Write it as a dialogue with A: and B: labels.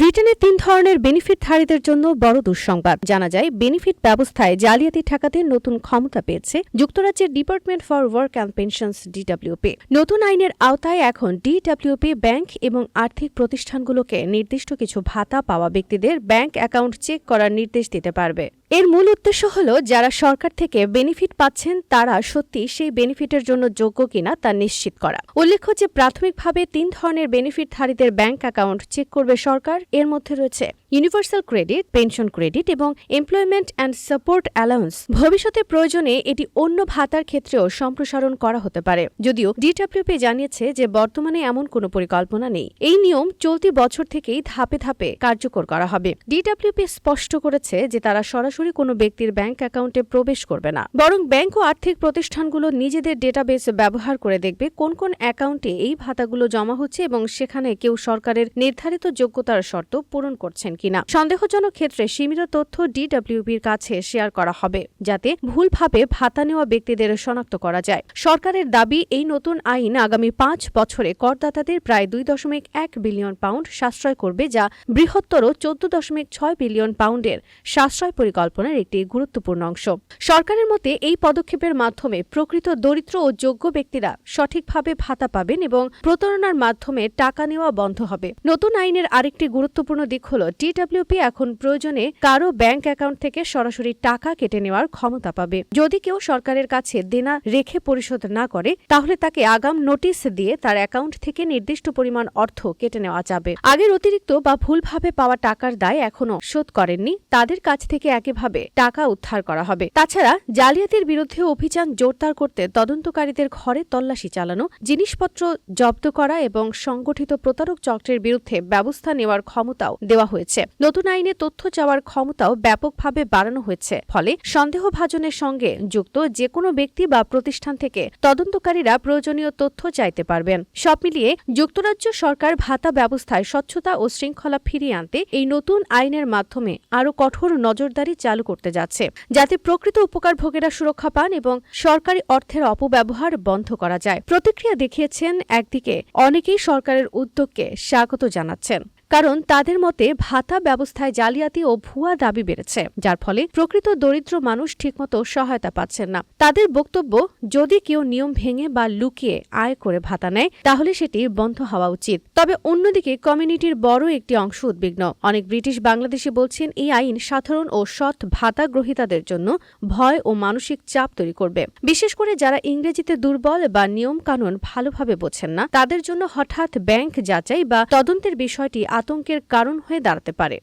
A: ব্রিটেনে তিন ধরনের বেনিফিটধারীদের জন্য বড় দুঃসংবাদ। জানা যায়, বেনিফিট ব্যবস্থায় জালিয়াতি ঠেকাতে নতুন ক্ষমতা পেয়েছে যুক্তরাজ্যের department for work and pensions DWP. নতুন আইনের আওতায় এখন ডিডব্লিউপি, ব্যাংক এবং আর্থিক প্রতিষ্ঠানগুলোকে নির্দিষ্ট কিছু ভাতা পাওয়া ব্যক্তিদের ব্যাংক অ্যাকাউন্ট চেক করার নির্দেশ দিতে পারবে। এর মূল উদ্দেশ্য হল, যারা সরকার থেকে বেনিফিট পাচ্ছেন, তারা সত্যি সেই বেনিফিটের জন্য যোগ্য কিনা তা নিশ্চিত করা। উল্লেখ্য যে, প্রাথমিকভাবে তিন ধরনের বেনিফিটধারীদের ব্যাংক অ্যাকাউন্ট চেক করবে সরকার। এর মধ্যে রয়েছে ইউনিভার্সাল ক্রেডিট পেনশন ক্রেডিট এবং এমপ্লয়মেন্ট অ্যান্ড সাপোর্ট অ্যালাউন্স ভবিষ্যতে প্রয়োজনে এটি অন্য ভাতার ক্ষেত্রেও সম্প্রসারণ করা হতে পারে। যদিও ডিডব্লিউপি জানিয়েছে যে, বর্তমানে এমন কোনো পরিকল্পনা নেই। এই নিয়ম চলতি বছর থেকেই ধাপে ধাপে কার্যকর করা হবে। ডিডব্লিউপি স্পষ্ট করেছে যে, তারা সরাসরি কোনো ব্যক্তির ব্যাংক অ্যাকাউন্টে প্রবেশ করবে না। বরং ব্যাংক ও আর্থিক প্রতিষ্ঠানগুলো নিজেদের ডেটাবেস ব্যবহার করে দেখবে কোন কোন অ্যাকাউন্টে এই ভাতাগুলো জমা হচ্ছে এবং সেখানে কেউ সরকারের নির্ধারিত যোগ্যতার শর্ত পূরণ করছেন কিনা। সন্দেহজনক ক্ষেত্রে সীমিত তথ্য ডিডব্লিউবির কাছে শেয়ার করা হবে, যাতে ভুলভাবে ভাতা নেওয়া ব্যক্তিদের শনাক্ত করা যায়। সরকারের দাবি, এই নতুন আইন আগামী পাঁচ বছরে করদাতাদের প্রায় দুই দশমিক এক বিলিয়ন পাউন্ড সাশ্রয় করবে, যা বৃহত্তর চোদ্দ দশমিক ছয় বিলিয়ন পাউন্ডের সাশ্রয় পরিকল্পনার একটি গুরুত্বপূর্ণ অংশ। সরকারের মতে, এই পদক্ষেপের মাধ্যমে প্রকৃত দরিদ্র ও যোগ্য ব্যক্তিরা সঠিকভাবে ভাতা পাবেন এবং প্রতারণার মাধ্যমে টাকা নেওয়া বন্ধ হবে। নতুন আইনের আরেকটি গুরুত্বপূর্ণ দিক হল টিডব্লিউপি এখন প্রয়োজনে কারও ব্যাংক অ্যাকাউন্ট থেকে সরাসরি টাকা কেটে নেওয়ার ক্ষমতা পাবে। যদি কেউ সরকারের কাছে দেনা রেখে পরিশোধ না করে, তাহলে তাকে আগাম নোটিশ দিয়ে তার অ্যাকাউন্ট থেকে নির্দিষ্ট পরিমাণ অর্থ কেটে নেওয়া যাবে। আগের অতিরিক্ত বা ভুলভাবে পাওয়া টাকার দায় এখনও শোধ করেননি। তাদের কাছ থেকে একেভাবে টাকা উদ্ধার করা হবে। তাছাড়া জালিয়াতির বিরুদ্ধে অভিযান জোরদার করতে তদন্তকারীদের ঘরে তল্লাশি চালানো, জিনিসপত্র জব্দ করা এবং সংগঠিত প্রতারক চক্রের বিরুদ্ধে ব্যবস্থা নেওয়ার ক্ষমতাও দেওয়া হয়েছে। নতুন আইনে তথ্য চাওয়ার ক্ষমতাও ব্যাপকভাবে বাড়ানো হয়েছে। ফলে সন্দেহভাজনের সঙ্গে যুক্ত যে কোনো ব্যক্তি বা প্রতিষ্ঠান থেকে তদন্তকারীরা প্রয়োজনীয় তথ্য চাইতে পারবেন। সব মিলিয়ে যুক্তরাজ্য সরকার ভাতা ব্যবস্থায় স্বচ্ছতা ও শৃঙ্খলা ফিরিয়ে আনতে এই নতুন আইনের মাধ্যমে আরও কঠোর নজরদারি চালু করতে যাচ্ছে, যাতে প্রকৃত উপকারভোগীরা সুরক্ষা পান এবং সরকারি অর্থের অপব্যবহার বন্ধ করা যায়। প্রতিক্রিয়া দেখিয়েছেন একদিকে অনেকেই সরকারের উদ্যোগকে স্বাগত জানাচ্ছেন। কারণ তাদের মতে ভাতা ব্যবস্থায় জালিয়াতি ও ভুয়া দাবি বেড়েছে, যার ফলে প্রকৃত দরিদ্র মানুষ ঠিকমতো সহায়তা পাচ্ছেন না। তাদের বক্তব্য, যদি কেউ নিয়ম ভেঙে বা লুকিয়ে আয় করে ভাতা নেয়, তাহলে সেটি বন্ধ হওয়া উচিত। তবে অন্যদিকে কমিউনিটির বড় একটি অংশ উদ্বিগ্ন। অনেক ব্রিটিশ বাংলাদেশি বলছেন, এই আইন সাধারণ ও সৎ ভাতা গ্রহীতাদের জন্য ভয় ও মানসিক চাপ তৈরি করবে। বিশেষ করে যারা ইংরেজিতে দুর্বল বা নিয়ম কানুন ভালোভাবে বোঝেন না, তাদের জন্য হঠাৎ ব্যাংক যাচাই বা তদন্তের বিষয়টি আতঙ্কের কারণ হয়ে দাঁড়াতে পারে।